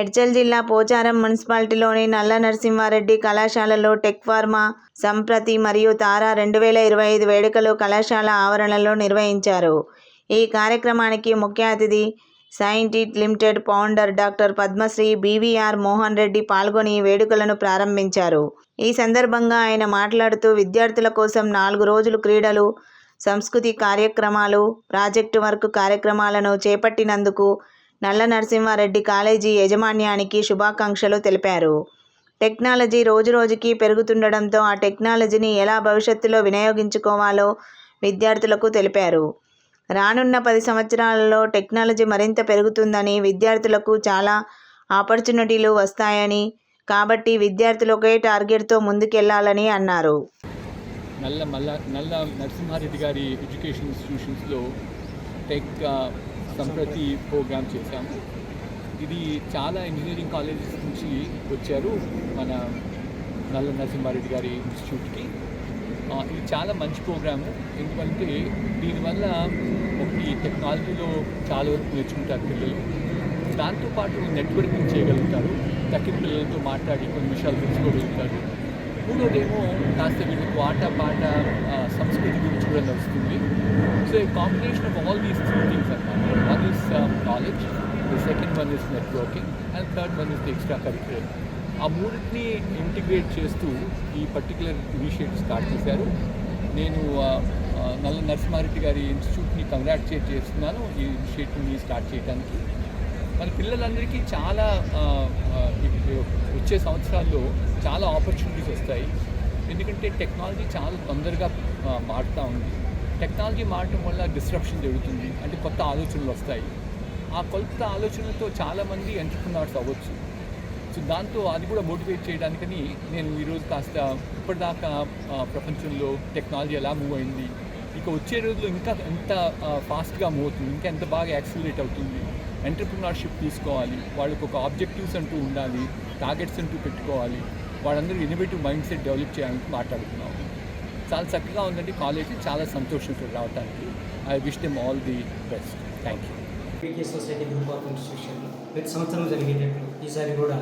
మేడ్చల్ జిల్లా పోచారం మున్సిపాలిటీలోని నల్ల నరసింహారెడ్డి కళాశాలలో టెక్ ఫార్మా సంప్రతి మరియు తారా రెండు వేల ఇరవై ఐదు వేడుకలు కళాశాల ఆవరణలో నిర్వహించారు. ఈ కార్యక్రమానికి ముఖ్య అతిథి Cyient limited founder doctor Padmashri BVR Mohan Reddy పాల్గొని వేడుకలను ప్రారంభించారు. ఈ సందర్భంగా ఆయన మాట్లాడుతూ విద్యార్థుల కోసం నాలుగు రోజులు క్రీడలు సంస్కృతి కార్యక్రమాలు ప్రాజెక్టు వర్క్ కార్యక్రమాలను చేపట్టినందుకు నల్ల నరసింహారెడ్డి కాలేజీ యాజమాన్యానికి శుభాకాంక్షలు తెలిపారు. టెక్నాలజీ రోజురోజుకి పెరుగుతుండడంతో ఆ టెక్నాలజీని ఎలా భవిష్యత్తులో వినియోగించుకోవాలో విద్యార్థులకు తెలిపారు. రానున్న పది సంవత్సరాలలో టెక్నాలజీ మరింత పెరుగుతుందని విద్యార్థులకు చాలా ఆపర్చునిటీలు వస్తాయని కాబట్టి విద్యార్థులు ఒకే టార్గెట్తో ముందుకెళ్ళాలని అన్నారు. నల్ల మల్ల నల్ల నరసింహారెడ్డి గారి ఎడ్యుకేషన్ ఇన్స్టిట్యూషన్స్లో టెక్ సంప్రతి ప్రోగ్రామ్ చేశాము. ఇది చాలా ఇంజనీరింగ్ కాలేజెస్ నుంచి వచ్చారు మన నల్ల నరసింహారెడ్డి గారి ఇన్స్టిట్యూట్కి. ఇది చాలా మంచి ప్రోగ్రాము. ఎందుకంటే దీనివల్ల ఒకటి టెక్నాలజీలో చాలా వరకు నేర్చుకుంటారు పిల్లలు. దాంతోపాటు నెట్వర్కింగ్ చేయగలుగుతారు. తక్కిన పిల్లలతో మాట్లాడి కొన్ని విషయాలు తెలుసుకోగలుగుతారు. మూడోదేమో కాస్త వీళ్ళకి ఆట పాట సంస్కృతి గురించి కూడా నడుస్తుంది. So combination of of all three things are అన్నమాట One is um, knowledge, second second one networking and third third one is extra extracurricular. ఆ మూడింటిని ఇంటిగ్రేట్ చేస్తూ ఈ పర్టికులర్ ఇనిషియేటివ్ స్టార్ట్ చేశారు. నేను నల్ల నరసింహారెడ్డి గారి ఇన్స్టిట్యూట్ని కంగ్రాచులేట్ చేస్తున్నాను ఈ ఇనిషియేటివ్ని స్టార్ట్ చేయడానికి మన పిల్లలందరికీ చాలా వచ్చే సంవత్సరాల్లో చాలా ఆపర్చునిటీస్ వస్తాయి. ఎందుకంటే టెక్నాలజీ చాలా తొందరగా మారుతూ ఉంది. టెక్నాలజీ మారటం వల్ల డిస్ట్రప్షన్ జరుగుతుంది. అంటే కొత్త ఆలోచనలు వస్తాయి. ఆ కొత్త ఆలోచనలతో చాలామంది ఎంటర్ప్రినర్స్ అవ్వచ్చు. సో దాంతో అది కూడా మోటివేట్ చేయడానికని నేను ఈరోజు కాస్త ఇప్పటిదాకా ప్రపంచంలో టెక్నాలజీ ఎలా మూవ్ అయింది ఇక వచ్చే రోజుల్లో ఇంకా ఎంత ఫాస్ట్గా మూవ్ అవుతుంది ఇంకా ఎంత బాగా యాక్సిలరేట్ అవుతుంది ఎంటర్ప్రినర్షిప్ తీసుకోవాలి వాళ్ళకు ఒక ఆబ్జెక్టివ్స్ అంటూ ఉండాలి టార్గెట్స్ అంటూ పెట్టుకోవాలి వాళ్ళందరూ ఇన్నోవేటివ్ మైండ్ సెట్ డెవలప్ చేయాలని మాట్లాడుతున్నాం. చాలా చక్కగా ఉందండి. కాలేజీ చాలా సంతోషం రావడానికి I wish them all the best thank you PK society group of institution ప్రతి సంవత్సరం జరిగేటట్లు ఈసారి కూడా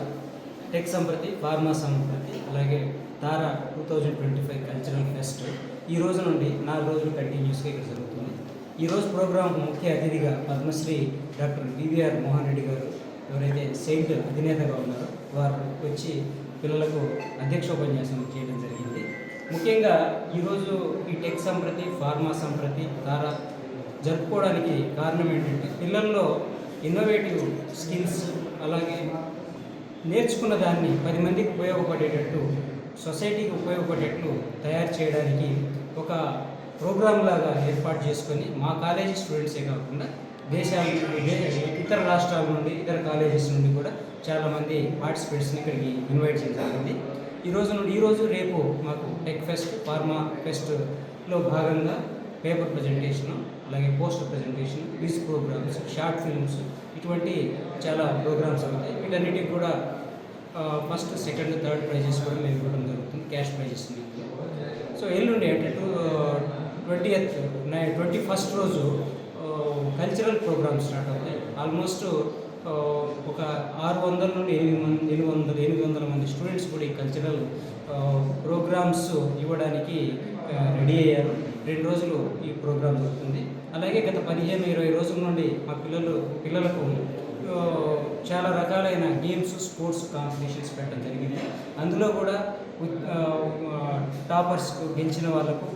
టెక్ సంప్రతి ఫార్మా సంప్రతి అలాగే తారా two thousand twenty five cultural fest ఈ రోజు నుండి నాలుగు రోజులు కంటిన్యూస్గా ఇక్కడ జరుగుతుంది. ఈ రోజు ప్రోగ్రాం ముఖ్య అతిథిగా పద్మశ్రీ డాక్టర్ వివిఆర్ మోహన్ రెడ్డి గారు ఎవరైతే సెయింట్ అధినేతగా ఉన్నారో వారు వచ్చి పిల్లలకు అధ్యక్షోపన్యాసం చేయడం జరిగింది. ముఖ్యంగా ఈరోజు ఈ టెక్ సంప్రతి ఫార్మా సంప్రతి తారా జరుపుకోవడానికి కారణం ఏంటంటే పిల్లల్లో ఇన్నోవేటివ్ స్కిల్స్ అలాగే నేర్చుకున్న దాన్ని పది మందికి ఉపయోగపడేటట్టు సొసైటీకి ఉపయోగపడేటట్లు తయారు చేయడానికి ఒక ప్రోగ్రామ్ లాగా ఏర్పాటు చేసుకొని మా కాలేజీ స్టూడెంట్సే కాకుండా దేశాల దే- ఇతర రాష్ట్రాల నుండి ఇతర కాలేజెస్ నుండి కూడా చాలామంది పార్టిసిపేట్స్ని ఇక్కడికి ఇన్వైట్ చేయడం జరిగింది. ఈ రోజు నుండి ఈ రోజు రేపు మాకు టెక్ ఫెస్ట్ ఫార్మా ఫెస్ట్లో భాగంగా పేపర్ ప్రజెంటేషను అలాగే poster presentation quiz programs short films ఇటువంటి చాలా ప్రోగ్రామ్స్ అవుతాయి. వీటన్నిటికి కూడా ఫస్ట్ సెకండ్ థర్డ్ ప్రైజెస్ కూడా మేము ఇవ్వడం జరుగుతుంది క్యాష్ ప్రైజెస్ సో ఎల్లుండి అంటే two twenty eighth twenty first రోజు కల్చరల్ ప్రోగ్రామ్స్ స్టార్ట్ అవుతాయి ఆల్మోస్ట్ ఒక ఆరు వందల నుండి ఎనిమిది మంది ఎనిమిది వందల ఎనిమిది వందల మంది స్టూడెంట్స్ కూడా ఈ కల్చరల్ ప్రోగ్రామ్స్ uh, ఇవ్వడానికి uh, రెడీ అయ్యారు. రెండు రోజులు ఈ ప్రోగ్రామ్ జరుగుతుంది. అలాగే గత పదిహేను ఇరవై రోజుల నుండి మా పిల్లలు పిల్లలకు uh, చాలా రకాలైన గేమ్స్ స్పోర్ట్స్ కాంపిటీషన్స్ పెట్టడం జరిగింది. అందులో కూడా టాపర్స్కు టాపర్స్ గెలిచిన వాళ్ళకు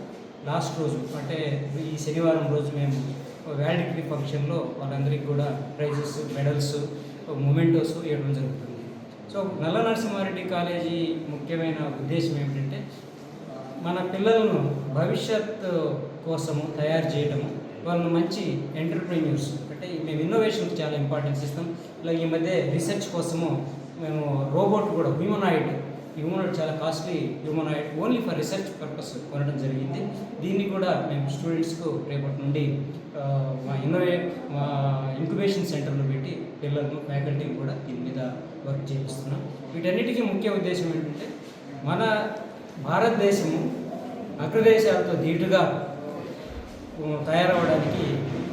లాస్ట్ రోజు అంటే ఈ శనివారం రోజు మేము వ్యాలిడిటీ ఫంక్షన్లో వాళ్ళందరికీ కూడా ప్రైజెస్ మెడల్స్ మొమెంటోస్ ఇవ్వడం జరుగుతుంది. సో నల్ల నరసింహారెడ్డి కాలేజీ ముఖ్యమైన ఉద్దేశం ఏమిటంటే మన పిల్లలను భవిష్యత్ కోసము తయారు చేయడము వాళ్ళని మంచి ఎంటర్ప్రీన్యూర్స్ అంటే మేము ఇన్నోవేషన్కి చాలా ఇంపార్టెన్స్ ఇస్తాం. అలాగే ఈ మధ్య రీసెర్చ్ కోసము మేము రోబోట్ కూడా హ్యూమనాయిడ్ హ్యూమనాయిడ్ చాలా costly humanoid only for research purpose కొనడం జరిగింది. దీన్ని కూడా మేము స్టూడెంట్స్కు రేపటి నుండి మా ఇన్నోవే మా ఇంక్యుబేషన్ సెంటర్లో పెట్టి పిల్లలను ఫ్యాకల్టీని కూడా దీని మీద వర్క్ చేపిస్తున్నాం. వీటన్నిటికీ ముఖ్య ఉద్దేశం ఏంటంటే మన భారతదేశము అగ్రదేశాలతో ధీటుగా తయారవడానికి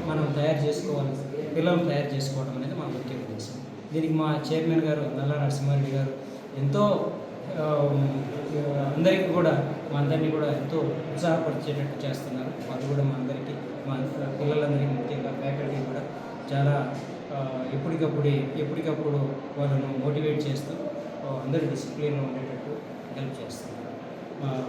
మనం తయారు చేసుకోవాలి పిల్లలు తయారు చేసుకోవడం అనేది మన ముఖ్య ఉద్దేశం. దీనికి మా చైర్మన్ గారు నల్ల నరసింహారెడ్డి గారు ఎంతో అందరికీ కూడా మా అందరినీ కూడా ఎంతో ఉత్సాహపరిచేటట్టు చేస్తున్నారు. వాళ్ళు కూడా మా అందరికీ మా పిల్లలందరికీ ముఖ్యంగా ఫ్యాకల్టీ కూడా చాలా ఎప్పటికప్పుడు ఎప్పటికప్పుడు వాళ్ళను మోటివేట్ చేస్తూ అందరి అందరూ డిసిప్లిన్లో ఉండేటట్టు హెల్ప్ చేస్తున్నారు.